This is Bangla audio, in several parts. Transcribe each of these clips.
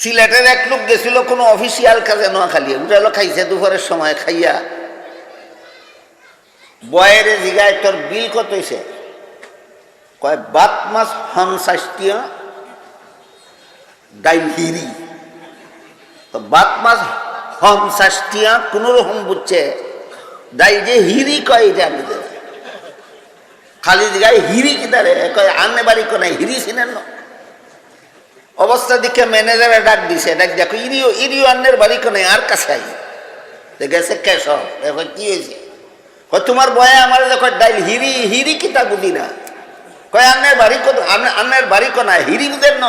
সিলেটের এক লোক গেছিল কোনো অফিসিয়াল কাজে নোয়াখালী উঠালো খাইছে দুপুরের সময়, খাইয়া। বয়ের জিগায় তোর বিল কত হয়েছে কয়, বাত মাছ হনসাষ্টিয়া ডাইল হিরি। তো বাত মাছ হনসাষ্টিয়া কোনো রকম বুঝছে। ডাই যে হিরি কয় এটা আমি খালি জিগায় হিরি কিদারে কয়, আনে বাড়ি কোনে হিরি চিনেন না? অবস্থা দিকে ম্যানেজারে ডাক দিছে, ডাক দেখো ইরিও ইরিও আন্নের বাড়ি কোনে? আর কাছে আই গেছে কেশ দেখো কি হয়েছে? কয়, তোমার বয়ে আমার দেখো ডাইল হিরি হিরি কিতা বুঝি না। কয়, আন্নের বাড়ি কত আন্নের বাড়ি কোনা? হিরি বুঝেন ন?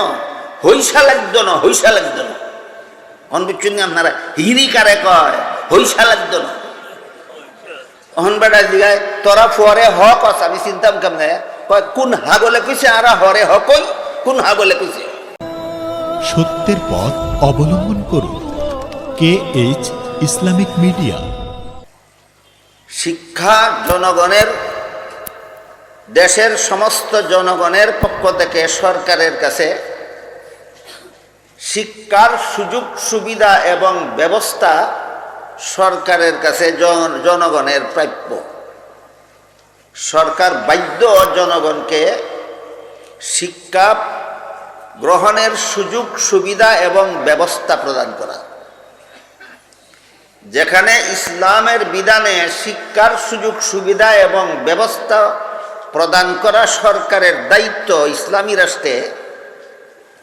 হইসা লাগতো না, হইসা লাগতো না? অন বুঝছেন আপনারা, হিরি কারে কয়? হইসা লাগতো না? অহন বেটা জিগায়, তোরা ফুয়ারে হক আস আমি চিন্তাম কেমনে? কয়, কোন হাগলে কইছে, আর হরে হকই? কোন হাগলে কইছে? সত্যের পথ অবলম্বন করুন। কে এইচ ইসলামিক মিডিয়া শিক্ষা জনগণের, দেশের সমস্ত জনগণের পক্ষ থেকে সরকারের কাছে শিক্ষার সুযোগ, সুবিধা এবং ব্যবস্থা সরকারের কাছে জন- জনগণের প্রাপ্য। সরকার বাধ্য জনগণকে শিক্ষা গ্রহণের সুযোগ, সুবিধা এবং ব্যবস্থা প্রদান করা। যেখানে ইসলামের বিধানে শিক্ষার সুযোগ, সুবিধা এবং ব্যবস্থা প্রদান করা সরকারের দায়িত্ব ইসলামী রাষ্ট্রে,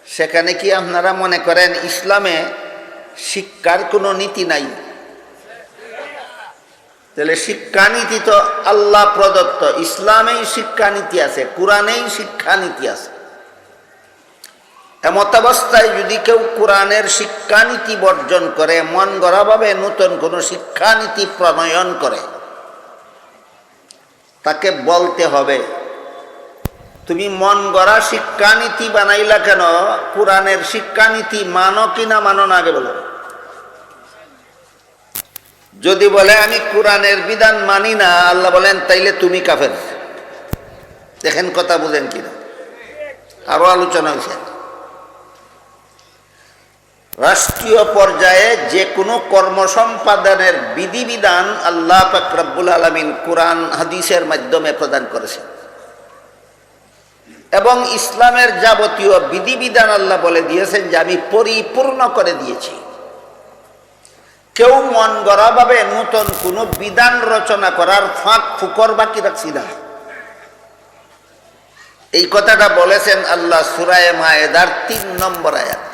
সেখানে কি আপনারা মনে করেন ইসলামে শিক্ষার কোনো নীতি নাই? তাহলে শিক্ষানীতি তো আল্লাহ প্রদত্ত, ইসলামেই শিক্ষানীতি আছে, কোরআনেই শিক্ষানীতি আছে। এমতাবস্থায় যদি কেউ কোরআনের শিক্ষানীতি বর্জন করে, মন গড়াভাবে নতুন কোনো শিক্ষানীতি প্রণয়ন করে, তাকে বলতে হবে, তুমি মন গড়া শিক্ষানীতি বানাইলা কেন? কোরআনের শিক্ষানীতি মানো কি না মানো না আগে বলো। যদি বলে, আমি কোরআনের বিধান মানি না, আল্লাহ বলেন, তাইলে তুমি কাফের। দেখেন কথা বুঝেন কিনা। আরও আলোচনা হয়েছে। রাষ্ট্রীয় পর্যায়ে যে কোনো কর্ম সম্পাদনের বিধিবিধান আল্লাহ ফাকরাবুল আলমিন কোরআন, হাদিসের মাধ্যমে প্রদান করেছেন। এবং ইসলামের যাবতীয় বিধিবিধান আল্লাহ বলে দিয়েছেন যে আমি পরিপূর্ণ করে দিয়েছি। কেউ মন গড়াভাবে নতুন কোনো বিধান রচনা করার ফাঁক, ফুকর বাকি রাখছি না। এই কথাটা বলেছেন আল্লাহ সুরায় মায়েদার তিন নম্বর আয়াত।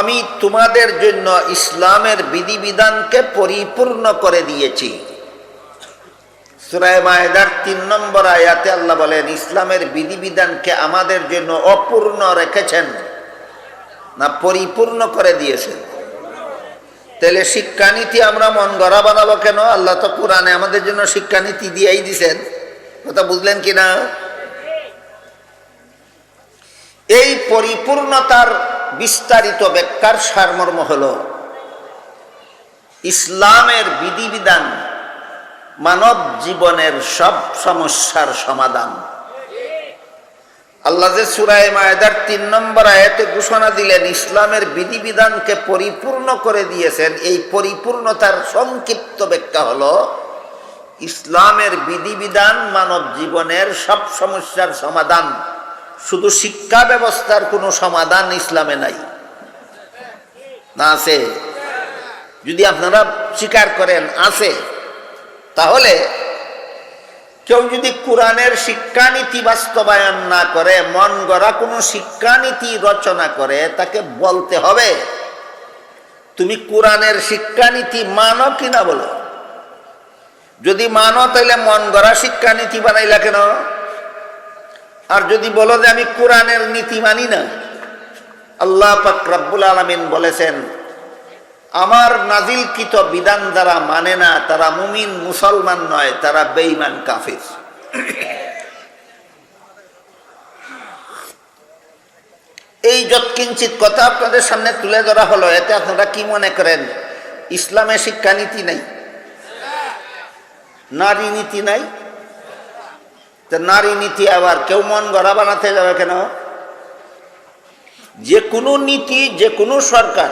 আমি তোমাদের জন্য ইসলামের বিধিবিধানকে পরিপূর্ণ করে দিয়েছি। সুরায় মায়েদার তিন নম্বর আয়াতে আল্লাহ বলেন, ইসলামের বিধিবিধানকে আমাদের জন্য অপূর্ণ রেখেছেন না পরিপূর্ণ করে দিয়েছেন। তাহলে শিক্ষানীতি আমরা মন গড়া বানাবো কেন? আল্লাহ তো কোরআনে আমাদের জন্য শিক্ষানীতি দিয়েই দিছেন। কথা বুঝলেন কি না? এই পরিপূর্ণতার বিস্তারিত ব্যাখ্যার সারমর্ম হল, ইসলামের বিধিবিধান মানব জীবনের সব সমস্যার সমাধান। আল্লাহ যে সুরায় মায়েদার তিন নম্বর আয়াতে ঘোষণা দিলেন, ইসলামের বিধিবিধানকে পরিপূর্ণ করে দিয়েছেন। এই পরিপূর্ণতার সংক্ষিপ্ত ব্যাখ্যা হল, ইসলামের বিধিবিধান মানব জীবনের সব সমস্যার সমাধান। শুধু শিক্ষা ব্যবস্থার কোনো সমাধান ইসলামে নাই। না আছে? যদি আপনারা স্বীকার করেন, আছে। তাহলে কেউ যদি কোরআনের শিক্ষানীতি বাস্তবায়ন না করে, মন গড়া কোনো শিক্ষানীতি রচনা করে, তাকে বলতে হবে, তুমি কোরআনের শিক্ষানীতি মানো কিনা বলো? যদি মানো, তাহলে মন গড়া শিক্ষানীতি বানাইলা কেন? আর যদি বলো যে আমি কোরআনের নীতি মানি না, আল্লাহ পাক রব্বুল আলমিন বলেছেন, আমার নাজিলকৃত বিধান যারা মানে না, তারা মুমিন, মুসলমান নয়, তারা বেঈমান, কাফির। এই যৎকিঞ্চিত কথা আপনাদের সামনে তুলে ধরা হলো, এতে আপনারা কি মনে করেন? ইসলামে শিক্ষানীতি নাই? নারী নীতি নাই? তো নারী নীতি আবার কেউ মন গড়া বানাতে যাবে কেন? যে কোনো নীতি, যে কোনো সরকার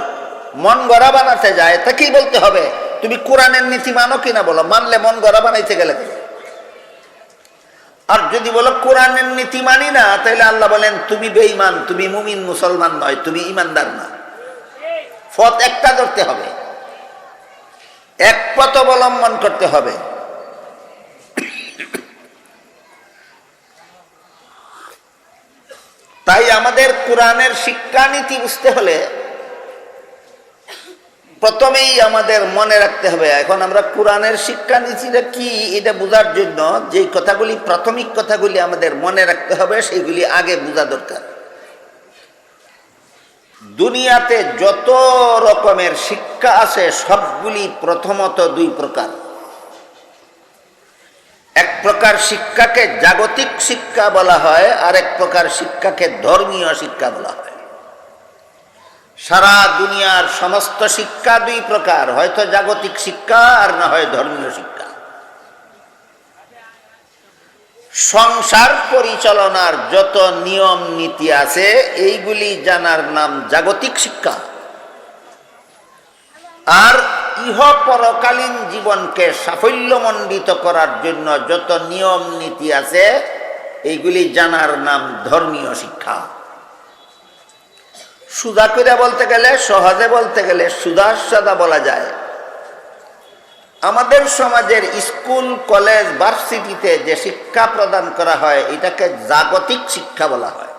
মন গড়া বানাতে যায় তাকেই বলতে হবে? তুমি কোরআনের নীতি মানো কিনা বলো? মানলে মন গড়া বানাইতে গেলে? আর যদি বলো কোরআনের নীতি মানি না, তাহলে আল্লাহ বলেন, তুমি বেঈমান, তুমি মুমিন, মুসলমান নয়, তুমি ইমানদার না। ফত একটা ধরতে হবে। এক পথ অবলম্বন করতে হবে। তাই আমাদের কোরআনের শিক্ষানীতি বুঝতে হলে প্রথমেই আমাদের মনে রাখতে হবে, এখন আমরা কোরআনের শিক্ষানীতিটা কি, এটা বোঝার জন্য যে কথাগুলি, প্রাথমিক কথাগুলি আমাদের মনে রাখতে হবে সেইগুলি আগে বোঝা দরকার। দুনিয়াতে যত রকমের শিক্ষা আছে, সবগুলি প্রথমত দুই প্রকার। এক প্রকার শিক্ষাকে জাগতিক শিক্ষা বলা হয়, আর এক প্রকার শিক্ষাকে ধর্মীয় শিক্ষা বলা হয়। সারা দুনিয়ার সমস্ত শিক্ষা দুই প্রকার, হয়তো জাগতিক শিক্ষা আর না হয় ধর্মীয় শিক্ষা। সংসার পরিচালনার যত নিয়ম নীতি আছে, এইগুলি জানার নাম জাগতিক শিক্ষা। আর ইহ পরকালীন জীবনকে সাফল্যমণ্ডিত করার জন্য যত নিয়ম নীতি আছে, এইগুলি জানার নাম ধর্মীয় শিক্ষা। সুদা করে বলতে গেলে, সহজে বলতে গেলে সুদা সাদা বলা যায়। আমাদের সমাজের স্কুল, কলেজ, ভার্সিটিতে যে শিক্ষা প্রদান করা হয়, এটাকে জাগতিক শিক্ষা বলা হয়।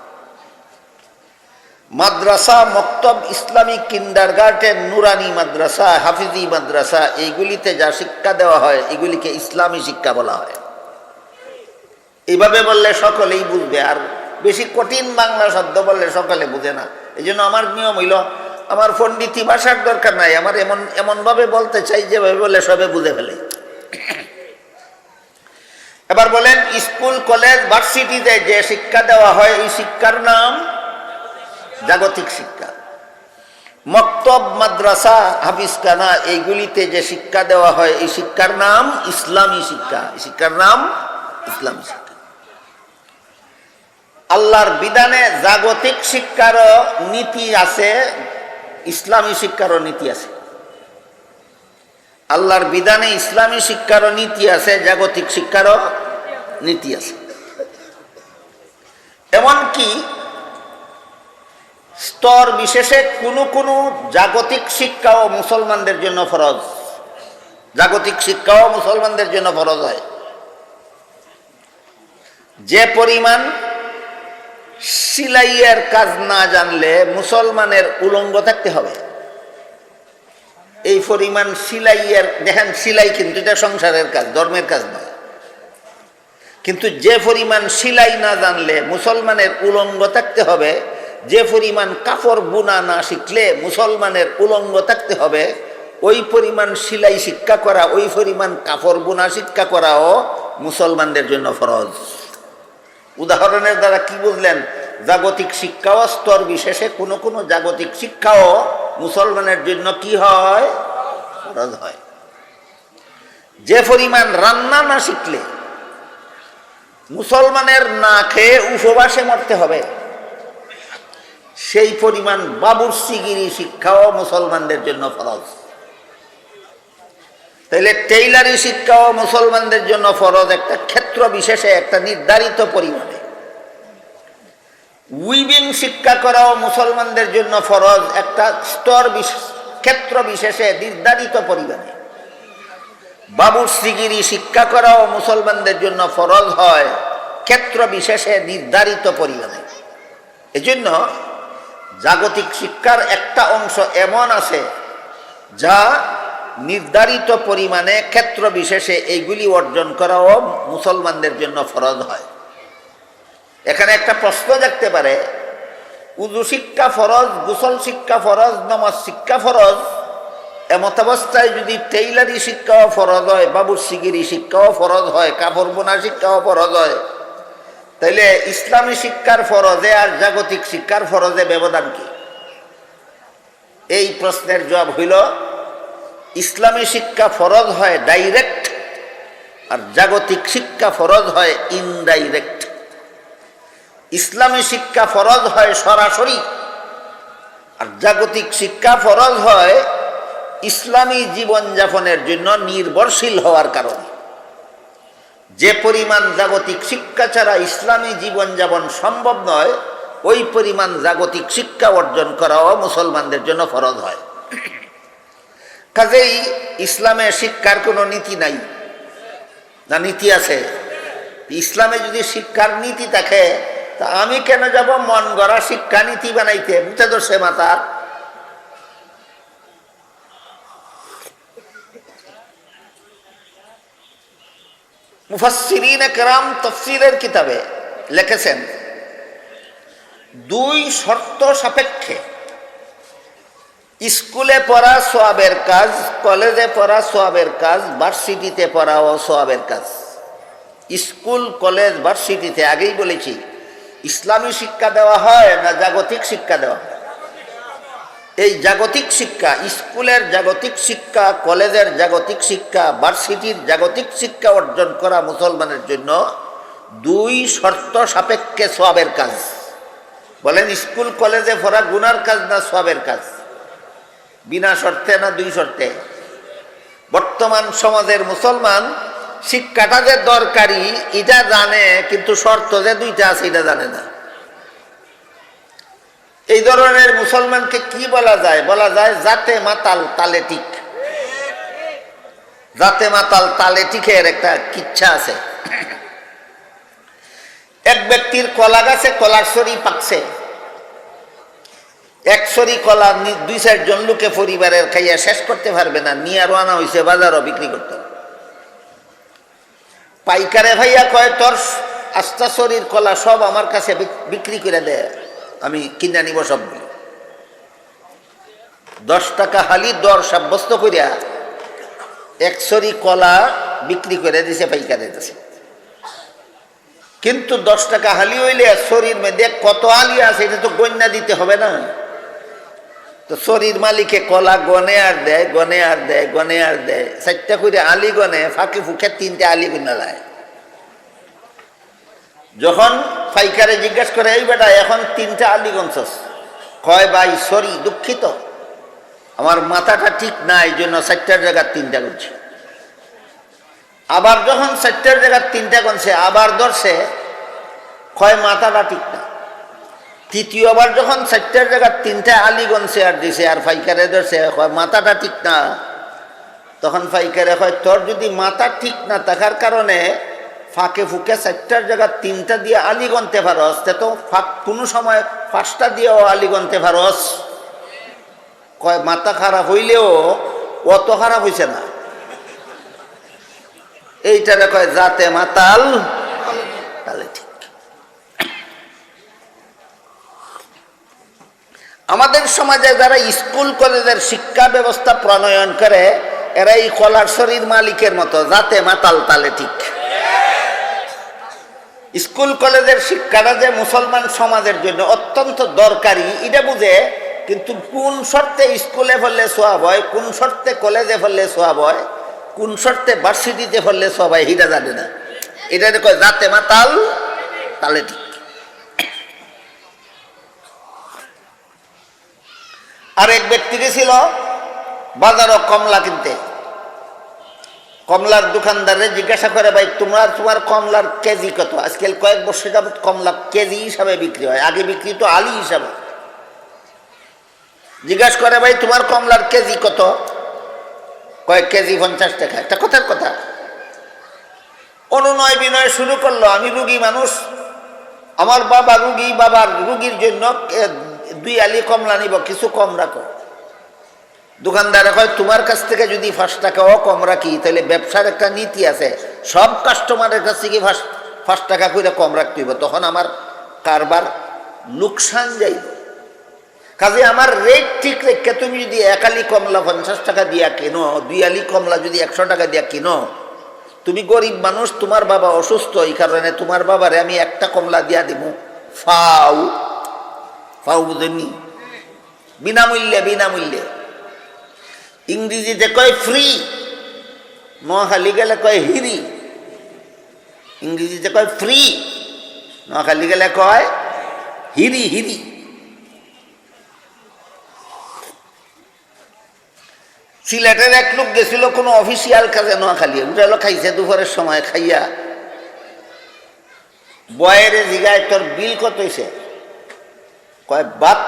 মাদ্রাসা, মক্তব, ইসলামিক কিন্ডার গার্ডেন নুরানি মাদ্রাসা, হাফিজি মাদ্রাসা, এইগুলিতে যা শিক্ষা দেওয়া হয়, এগুলিকে ইসলামী শিক্ষা বলা হয়। এইভাবে বললে সকলেই বুঝবে, আর বেশি কঠিন বাংলা শব্দ বললে সকলে বুঝে না। এই জন্য আমার নিয়ম হইল, আমার পণ্ডিতি ভাষার দরকার নাই, আমার এমন, এমনভাবে বলতে চাই, যেভাবে বলে সবে বুঝে ফেলে। এবার বলেন, স্কুল, কলেজ, ভার্সিটিতে যে শিক্ষা দেওয়া হয়, এই শিক্ষার নাম জাগতিক শিক্ষা। মক্তব, মাদ্রাসা, হাফিজখানা, এইগুলিতে যে শিক্ষা দেওয়া হয়, এই শিক্ষার নাম ইসলামী শিক্ষা। শিক্ষার নাম ইসলামী শিক্ষা। আল্লাহর বিধানে জাগতিক শিক্ষারও নীতি আছে, ইসলামী শিক্ষারও নীতি আছে। আল্লাহর বিধানে ইসলামী শিক্ষারও নীতি আছে, জাগতিক শিক্ষারও নীতি আছে। এমনকি স্তর বিশেষে কোনো কোনো জাগতিক শিক্ষাও মুসলমানদের জন্য ফরজ। জাগতিক শিক্ষাও মুসলমানদের জন্য ফরজ হয়। যে পরিমাণ সিলাইয়ের কাজ না জানলে মুসলমানের উলঙ্গ থাকতে হবে। এই পরিমাণ সিলাইয়ের, দেখেন সিলাই কিন্তু এটা সংসারের কাজ, ধর্মের কাজ নয়। কিন্তু যে পরিমাণ সিলাই না জানলে মুসলমানের উলঙ্গ থাকতে হবে যে পরিমাণ কাপড় বুনা না শিখলে মুসলমানের উলঙ্গ থাকতে হবে, ওই পরিমাণ সিলাই শিক্ষা করা, ওই পরিমাণ কাপড় বুনা শিক্ষা করাও মুসলমানদের জন্য ফরজ। উদাহরণের দ্বারা কি বুঝলেন? জাগতিক শিক্ষাও স্তর বিশেষে, কোনো কোনো জাগতিক শিক্ষাও মুসলমানের জন্য কি হয়? ফরজ হয়। যে পরিমাণ রান্না না শিখলে, মুসলমানের না খেয়ে উপবাসে মরতে হবে সেই পরিমাণ বাবুর সিগিরি শিক্ষাও মুসলমানদের জন্য ফরজ। তাইলে টেইলারি শিক্ষাও মুসলমানদের জন্য ফরজ একটা ক্ষেত্র বিশেষে, একটা নির্ধারিত পরিমাণে। উইভিং শিক্ষা করাও মুসলমানদের জন্য ফরজ একটা স্তর ক্ষেত্র বিশেষে, নির্ধারিত পরিমাণে। বাবুর সিগিরি শিক্ষা করাও মুসলমানদের জন্য ফরজ হয় ক্ষেত্র বিশেষে, নির্ধারিত পরিমাণে। এজন্য জাগতিক শিক্ষার একটা অংশ এমন আছে যা নির্ধারিত পরিমাণে ক্ষেত্র বিশেষে এইগুলি অর্জন করাও মুসলমানদের জন্য ফরজ হয়। এখানে একটা প্রশ্ন দেখতে পারে, উজু শিক্ষা ফরজ, গুসল শিক্ষা ফরজ, নমাজ শিক্ষা ফরজ? এমত অবস্থায় যদি টেইলারি শিক্ষাও ফরজ হয় বাবুর সিগিরি শিক্ষাও ফরজ হয়, কাপড় বোনা শিক্ষাও ফরজ হয় তাইলে ইসলামী শিক্ষার ফরজে আর জাগতিক শিক্ষার ফরজে ব্যবধান কি? এই প্রশ্নের জবাব হইল, ইসলামী শিক্ষা ফরজ হয় ডাইরেক্ট আর জাগতিক শিক্ষা ফরজ হয় ইনডাইরেক্ট। ইসলামী শিক্ষা ফরজ হয় সরাসরি আর জাগতিক শিক্ষা ফরজ হয় ইসলামী জীবনযাপনের জন্য নির্ভরশীল হওয়ার কারণে। যে পরিমাণ জাগতিক শিক্ষা ছাড়া ইসলামী জীবনযাপন সম্ভব নয়, ওই পরিমাণ জাগতিক শিক্ষা অর্জন করাও মুসলমানদের জন্য ফরজ হয়। কাজেই ইসলামের শিক্ষার কোনো নীতি নাই। না নীতি আছে? ইসলামে যদি শিক্ষার নীতি থাকে, তা আমি কেন যাব? মন গড়া শিক্ষা নীতি বানাইতে। বুঝতে ধরছে মাতার মুফাসসিরিন একরাম তফসিলের কিতাবে লিখেছেন, দুই শর্ত সাপেক্ষে। স্কুলে পড়া সোয়াবের কাজ, কলেজে পড়া সোয়াবের কাজ, ভার্সিটিতে পড়াও সোয়াবের কাজ। স্কুল, কলেজ, ভার্সিটিতে আগেই বলেছি, ইসলামী শিক্ষা দেওয়া হয় না জাগতিক শিক্ষা দেওয়া হয়? এই জাগতিক শিক্ষা, স্কুলের জাগতিক শিক্ষা, কলেজের জাগতিক শিক্ষা, ভার্সিটির জাগতিক শিক্ষা অর্জন করা মুসলমানের জন্য দুই শর্ত সাপেক্ষে সোয়াবের কাজ। বলেন, স্কুল, কলেজে পড়া গুনার কাজ না সোয়াবের কাজ? বিনা শর্তে না দুই শর্তে? বর্তমান সমাজের মুসলমান শিক্ষাটা যে দরকারি, এটা জানে, কিন্তু শর্ত যে দুইটা আছে, এটা জানে না। এই ধরনের মুসলমানকে কি বলা যায়? বলা যায় জাতে মাতাল তালে টিক জাতে মাতাল তালে টিকের একটা কিচ্ছা আছে। এক ব্যক্তির কলা গাছে কলার সরি পাকছে। এক সরি কলা দুই চারজন লোকে পরিবারের খাইয়া শেষ করতে পারবে না, নিয়ে রওনা হয়েছে বাজারও বিক্রি করতে। পাইকারে ভাইয়া কয় তোর আস্তা শরীর কলা সব আমার কাছে বিক- বিক্রি করে দে। আমি কিনে নিব সবগুলো দশ টাকা হালি দর সাব্যস্ত করিয়া একশরি কলা বিক্রি করে দিছে পাইকারের কাছে কিন্তু দশ টাকা হালি হইলে শরীর মধ্যে কত আলি আছে, এটা তো গণ্যা দিতে হবে না। তো শরীর মালিকে কলা গনে আর দেয়, গনে আর দেয়, গনে আর দেয়, চারটা করে আলি গনে, ফাঁকে ফুকে তিনটে আলি গুনা লায়। যখন ফাইকারে জিজ্ঞেস করে, এই বেটা, এখন তিনটা আলি গঞ্চস কয়, ভাই সরি দুঃখিত। আমার মাথাটা ঠিক না, এই জন্য চারটার জায়গার তিনটা করছি আবার যখন চারটার জায়গার তিনটা গনছে, আবার ধরছে, কয়, মাথাটা ঠিক না। তৃতীয়বার যখন চারটার জায়গার তিনটা আলি গনছে আর দিছে, আর ফাইকারে ধরছে, কয়, মাথাটা ঠিক না? তখন ফাইকারে হয় তোর যদি মাথা ঠিক না থাকার কারণে ফাঁকে ফুকে চারটার জায়গা তিনটা দিয়ে আলি গনতে পারস তে তো ফাঁক, কোনো সময় পাঁচটা দিয়েও আলি গনতে পারস কয়, মাথা খারাপ হইলেও অত খারাপ হইছে না। এইটারে কয় যাতে মাতাল। তাহলে ঠিক। আমাদের সমাজে যারা স্কুল, কলেজের শিক্ষা ব্যবস্থা প্রণয়ন করে এরা এই কলার শরীর মালিকের মতো যাতে মাতাল তালে ঠিক। স্কুল কলেজের শিক্ষাটা যে মুসলমান সমাজের জন্য অত্যন্ত দরকারি, এটা বুঝে, কিন্তু কোন শর্তে স্কুলে ফেললে সোয়াব হয়, কোন শর্তে কলেজে ফেললে সোয়াব হয়, কোন শর্তে ভার্সিটিতে ফেললে সব হয় হিটা জানে না। এটা কয় যাতে মাতাল, তালে ঠিক। আর এক ব্যক্তি ছিল বাজারও কমলা কিনতে। কমলার দোকানদারে জিজ্ঞাসা করে, ভাই, তোমার তোমার কমলার কেজি কত? আজকাল কয়েক বছর যাবত কমলা কেজি হিসাবে বিক্রি হয়। আগে বিক্রি তো আলি হিসাবে। জিজ্ঞাসা করে, ভাই, তোমার কমলার কেজি কত? কয়েক কেজি পঞ্চাশ টাকা। একটা কথার কথা। অনুনয় বিনয় শুরু করল, আমি রুগী মানুষ। আমার বাবা রুগী, বাবার রুগীর জন্য দুই আলি কমলা নিব, কিছু কম রাখো। দোকানদার হয় তোমার কাছ থেকে যদি পাঁচ টাকাও কম রাখি, তাহলে ব্যবসার একটা নীতি আছে। সব কাস্টমারের কাছ থেকে পাঁচ পাঁচ টাকা করে কম রাখতে হইব। তখন আমার কারবার লোকসান যাইব কাজে আমার রেট ঠিক রেখে তুমি যদি এক আলি কমলা পঞ্চাশ টাকা দিয়া কিনো, দুই আলি কমলা যদি একশো টাকা দিয়া কিনো, তুমি গরিব মানুষ, তোমার বাবা অসুস্থ, এই কারণে তোমার বাবারে আমি একটা কমলা দিয়া দিব ফাউ ফাউ বুঝেননি? বিনামূল্যে বিনামূল্যে। ইংরেজিতে কয় ফ্রি নোয়াখালী গেলে কয় হিরি, ইংরেজিতে কয় ফ্রি নোয়াখালী গেলে কয় হিরি হিরি। সিলেটের এক লোক গেছিল কোনো অফিসিয়াল কাজে নোয়াখালী উঠালো খাইছে দুপুরের সময়, খাইয়া। বয়েরে জিগায় তোর বিল কত হয়েছে কয় বাত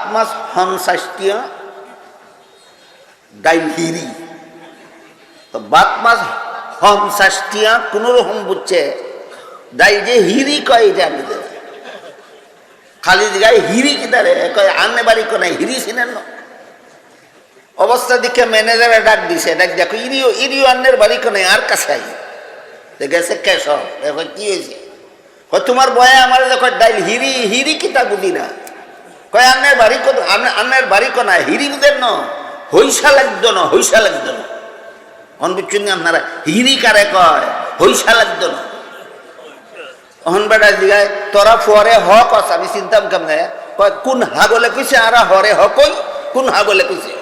হনসাষ্টিয়া ডাইল হিরি। তো বাত কোনো রকম বুঝছে। দাই যে হিরি কয় এটা আমি। খালি জিগায় হিরি কয় আনে বাড়ি কোনায় হিরি ছিলেন না। অবস্থা দিকে ম্যানেজারে ডাক দিছে, ডাক দেখো ইরিও ইরিও আন্নের বাড়ি কোনে আর কাছে আই। গেছে কেশ দেখো কি হয়েছে? কয় তোমার বয়ে আমার দেখো ডাইল হিরি হিরি কিতা বুঝি না। কয় আন্নের বাড়ি কত আন্নের বাড়ি কোনা হিরি বুঝেন ন? হইসা লাগতো না হইসা লাগতো না। অন বুঝছেন আপনারা, হিরি কারে কয় হইসা লাগতো না। অহন বেটা জিগায়, তোরা ফুয়ারে হ কস আমি চিন্তাম কেমনে? কয়, কোন হাগলে কইছে আর হরে হ কই কোন হাগলে কইছে?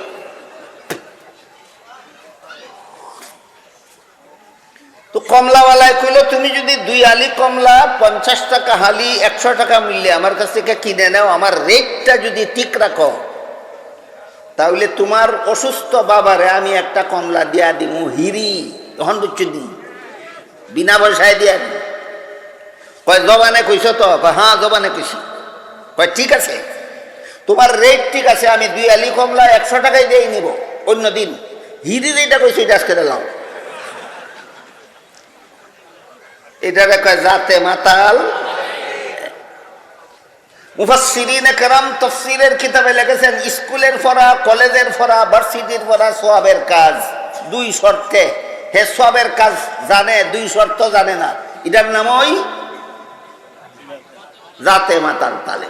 তো কমলাওয়ালায় কইলো, তুমি যদি দুই আলি কমলা, পঞ্চাশ টাকা হালি, একশো টাকা মূল্যে আমার কাছ থেকে কিনে নাও, আমার রেটটা যদি ঠিক রাখো তাহলে তোমার অসুস্থ বাবারে আমি একটা কমলা দিয়া দিমু, হিরি, তখন বুঝছ দি বিনা পয়সায় দিয়া দিই কয়, জবানে কইছ তো? হ্যাঁ জবানে কইছি। কয়, ঠিক আছে। তোমার রেট ঠিক আছে, আমি দুই আলি কমলা একশো টাকায় দিয়ে নিব, অন্য দিন। হিরি যেটা কইছি এটা আজকে দিলাম। এটারে কয়, জাতে মাতাল মুফাসসিরিনে কেরাম তফসিরের কিতাবে লিখেছেন, স্কুলের পড়া, কলেজের পড়া, ভার্সিটির পড়া, সোয়াবের কাজ। দুই শর্তে। হে সোয়াবের কাজ জানে, দুই শর্ত জানে না। এটার নাম ওই জাতে মাতাল তালে।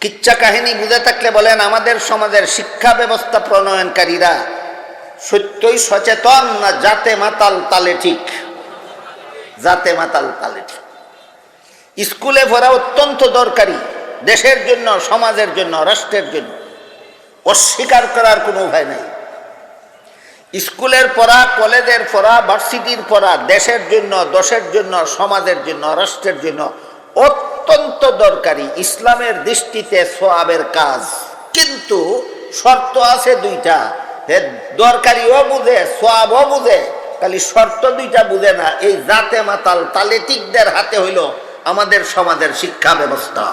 কিচ্ছা কাহিনী বুঝে থাকলে বলেন, আমাদের সমাজের শিক্ষা ব্যবস্থা প্রণয়নকারীরা সত্যই সচেতন না, জাতে মাতাল তালে ঠিক? জাতে মাতাল তালে ঠিক। স্কুলে পড়া অত্যন্ত দরকারি, দেশের জন্য, সমাজের জন্য, রাষ্ট্রের জন্য। অস্বীকার করার কোনো উপায় নাই। স্কুলের পড়া, কলেজের পড়া, ভার্সিটির পড়া, দেশের জন্য দেশের জন্য, সমাজের জন্য, রাষ্ট্রের জন্য অত্যন্ত দরকারি। ইসলামের দৃষ্টিতে সোয়াবের কাজ। কিন্তু শর্ত আছে দুইটা। দরকারিও বুঝে সোয়াবও বুঝে। খালি শর্ত দুইটা বুঝে না। এই জাতে মাতাল তালেটিকদের হাতে হইল আমাদের সমাজের শিক্ষা ব্যবস্থা।